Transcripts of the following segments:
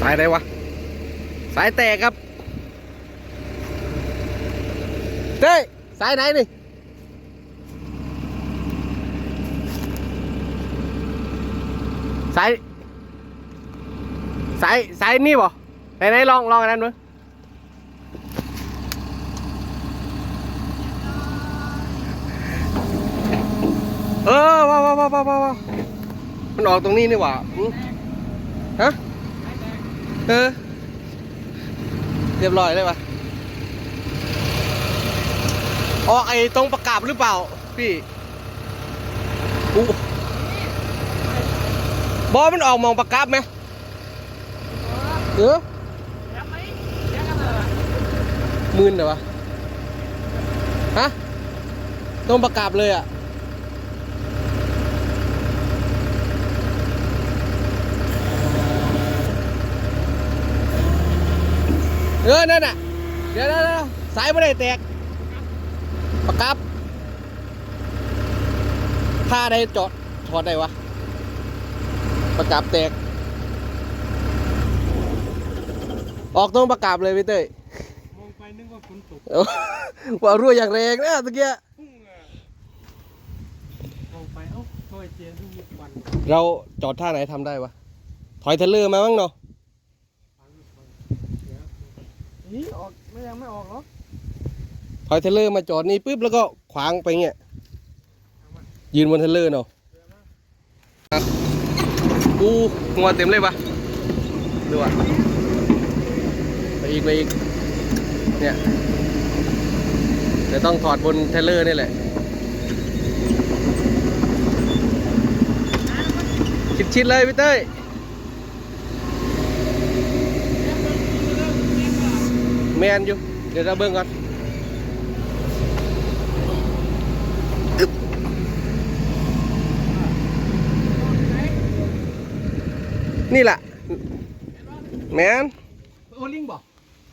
สายอะไรวะ สายแตกครับเต้สายไหนนี่สายสายสายนี่บ่ไหนไหนลองลองอันนั้นมั้ยเออว้าวว้าวว้าวว้าว มันออกตรงนี้นี่หว่าฮะเออเรียบร้อยเลยปะออกไอ้ตรงประกาศหรือเปล่า พี่อู้บอมันออกมองประกาศไหมเออมื่นเหรอวะ ฮะ ตรงประกาศเลยอะ เออ นั่นน่ะ เดี๋ยวเดี๋ยวเดี๋ยวสายไม่ได้แตกประกับถ้าได้จอดถอดได้วะ ประกับแตก ออกตรงประกับเลยพี่เต้ยมองไปนึกว่าฝนตกเอ้าว่ารั่วอย่างแรงนะตะเกียพุ่งอะมองไปเอ้าทำไมเจียนดูมีควัน เราจอดท่าไหนทำได้วะ ถอยเทรลเลอร์มามั้งเนาะ นี่ออกไม่ยังไม่ออกหรอถอยเทเลอร์มาจอดนี่ปุ๊บแล้วก็ขวางไปเงี้ยยืนบนเทเลอร์เนาะกูงัวเต็มเลยปะดูอะไปอีกไปอีกเนี่ยเดี๋ยวต้องถอดบนเทเลอร์นี่แหละ ชิดๆเลยพี่เต้ย แมนอยู่ เดี๋ยวเราเบิ่งก่อนอึ๊บนี่แหละแมนโอลิงบอก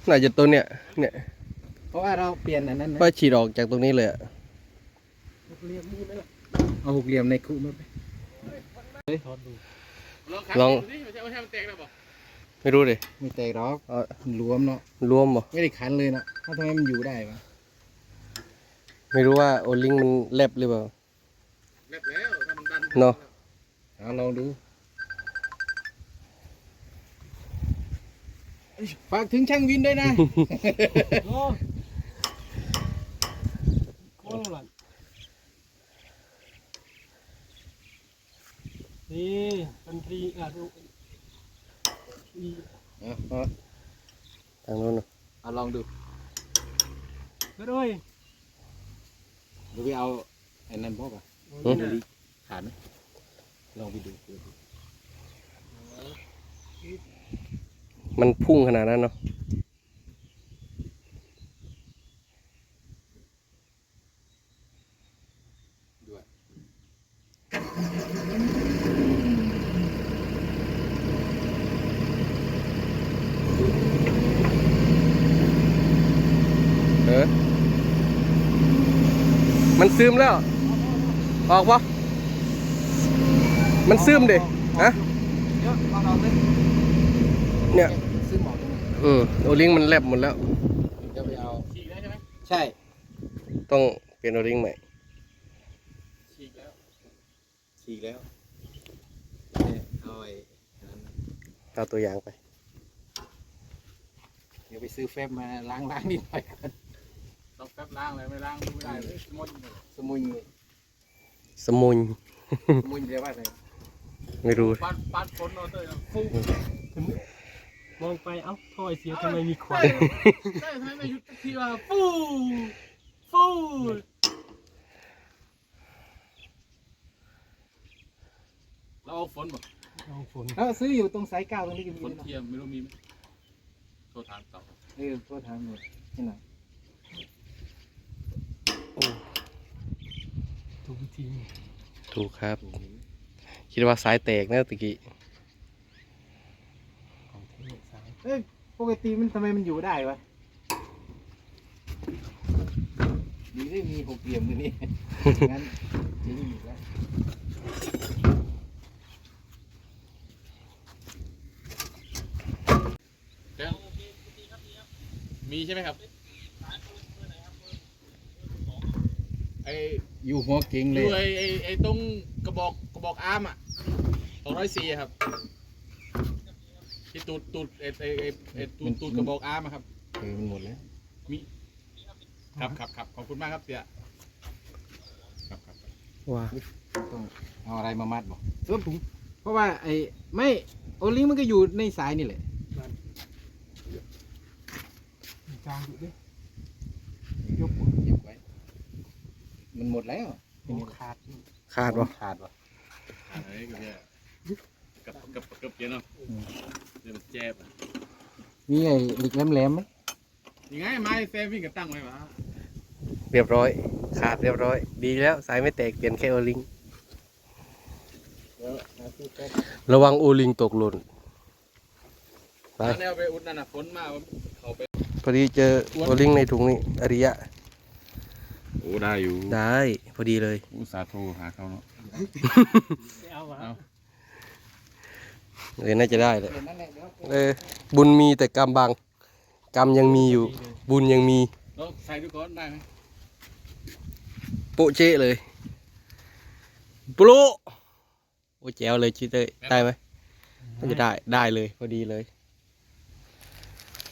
น่าจะตัวเนี้ยเนี่ยเพราะว่าเราเปลี่ยนอันนั้นนะก็ฉีดออกจากตรงนี้เลยอะหกเหลี่ยมนี่ไหมล่ะเอาหกเหลี่ยมในคุมาไปทอดดูลอง ไม่รู้ดิไม่แตกหรอกเอารวมเนาะรวมบ่ไม่ได้ขันเลยเนาะถ้าทำไมมันอยู่ได้วะไม่รู้ว่าโอลิงมันแลบหรือเปล่าเนาะเอาลองดูฝากถึงช่างวินด้วยนะ โอ้โค้งหลังนี่เป็นตรีอะดูอี เอาเอา ทางโน้นเนอะเอาลองดูก็ด้วยหรือไปเอาไอ้นั่นพอป่ะหืมดูดิขาดไหมลองไปดูดูดูมันพุ่งขนาดนั้นเนาะ เออ มันซึมแล้ว ออกปะมันซึมดิฮะเดี๋ยวลองเอาเลยเนี่ยซื้อหมอตรงไหนอืมโอลิงมันแลบหมดแล้วจะไปเอาฉีกได้ใช่ไหมใช่ ต้องเปลี่ยนโอลิงใหม่ฉีกแล้วฉีกแล้วเนี่ยเอาไอ้อันนั้นเอาตัวอย่างไป เดี๋ยวไปซื้อแฟบมาล้างล้างนิดหน่อยก่อน ต้องแป๊บล้างเลยไม่ล้างดูไม่ได้เลยมดเลยสมุนสมุนสมุนเรียกว่าอะไรไม่รู้ปัดปัดฝนเอาเตยนะฟุ้งมองไปเอ้าท่อยเสียทำไมมีควันใช่ทำไมไม่หยุดสักทีว่าฟูฟูเราเอาฝนบ่เอาฝนแล้วซื้ออยู่ตรงสายเก้าตรงนี้ก็มีฝนนะเทียมไม่รู้มีไหมโทรถามเต่าเออโทษทางหน่อยนี่หน่ ทีถูกครับ คิดว่าสายแตกนะตะกี้ของเทสายเอ้ยปกติมันทำไมมันอยู่ได้วะดีได้มีหกเหลี่ยมมือนี่งั้นจริงอีกแล้วมีใช่ไหมครับไอ อยู่หัวเก่งอเลยยู่ไอไอไอตรงกระบอกกระบอกอาร์มอะสองร้อยสี่ครับที่ตูดตูดไอไอไอไอตูดตูดกระบอกอาร์มอะครับ เออมันหมดแล้ว มีครับครับครับขอบคุณมากครับเสียครับครับครับว้าต้องเอาอะไรมามัดบอกเออผมเพราะว่าไอ้ไม่โอลิงมันก็อยู่ในสายนี่แหละจางอยู่ดิ ยกเก็บไว้ มันหมดแล้วโอ้ขาดขาดวะขาดวะเฮ้ยก็แค่กับกับกับเยอะเนาะเดี๋ยวมันเจ็บอะมีไอ้เหล็กแหลมๆไหมยังไงไม้เซฟวิ่งกับตั้งไว้วะเรียบร้อย ขาดเรียบร้อย ดีแล้วสายไม่แตกเปลี่ยนแค่โอลิง ระวังโอลิงตกหล่นไปตอนนี้เอาไปอุดนั่นน่ะฝนมาเขาไปพอดีเจอโอลิงในถุงนี่อริยะโอ้ได้อยู่ได้ พอดีเลยอุตส่าห์โทรหาเขาเนาะไม่เอาวะเอาเลยน่าจะได้เลยเดี๋ยวนั่นแหละเดี๋ยวเออบุญมีแต่กรรมบังกรรมยังมีอยู่ บุญยังมีเราใส่ทุกคนได้ไหมโปะเชะเลยปลุโอ้แจ๋วเลยชิเต้ยได้ไหมน่าจะได้ได้เลยพอดีเลย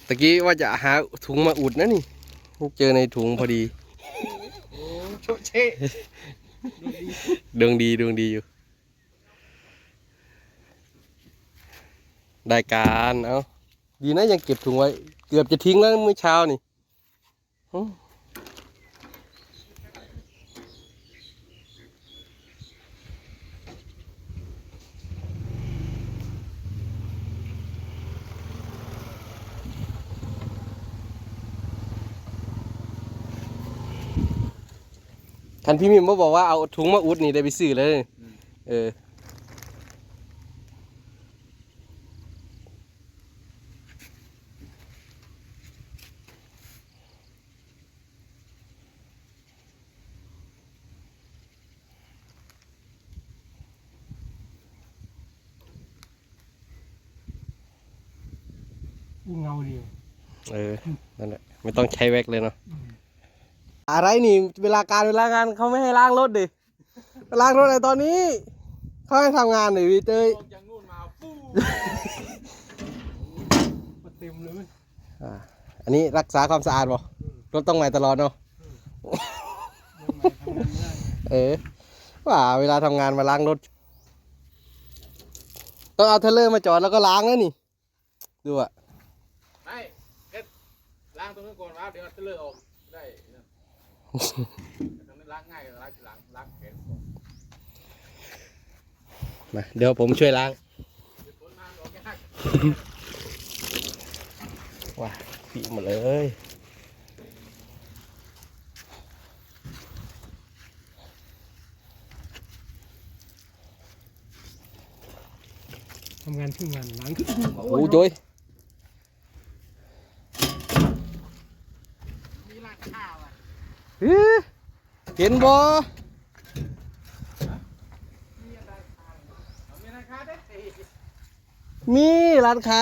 ตะกี้ว่าจะหาถุงมาอุดนะนี่เจอในถุงพอดี โชเชดวงดีดวงดีอยู่ ได้การเอาดีนะยังเก็บถุงไว้ เกือบจะทิ้งแล้วเมื่อเช้านี่ อื้อท่านพี่มิมมาบอกว่าเอาถุงมาอุดนี่ได้ไปซื้อเลย เอออู้เงาดีเออ นั่นแหละ ไม่ต้องใช้แว็กเลยเนาะ อะไรนี่เวลาการเวลางานเขาไม่ให้ล้างรถดิล้างรถอะไรตอนนี้เขาให้ทำงานหน่อยวีเตยจากนู่นมาฟูมาเต็มเลยอ่าอันนี้รักษาความสะอาดบ่รถต้องใหม่ตลอดเนาะเออว่าเวลาทำงานมาล้างรถต้องเอาเทเลอร์มาจอดแล้วก็ล้างนะนี่ ดูอะไม่เอ็ดล้างตรงนี้ก่อนวะเดี๋ยวจะเลิกออกได้ มาเดี๋ยวผมช่วยล้างเดี๋ยวฝนมาออกยากว้าปีหมดเลยทำงานครึ่งงานล้างครึ่งโอ้โจยมีร้านข้าวอะ เห็นบ่มีร้านค้า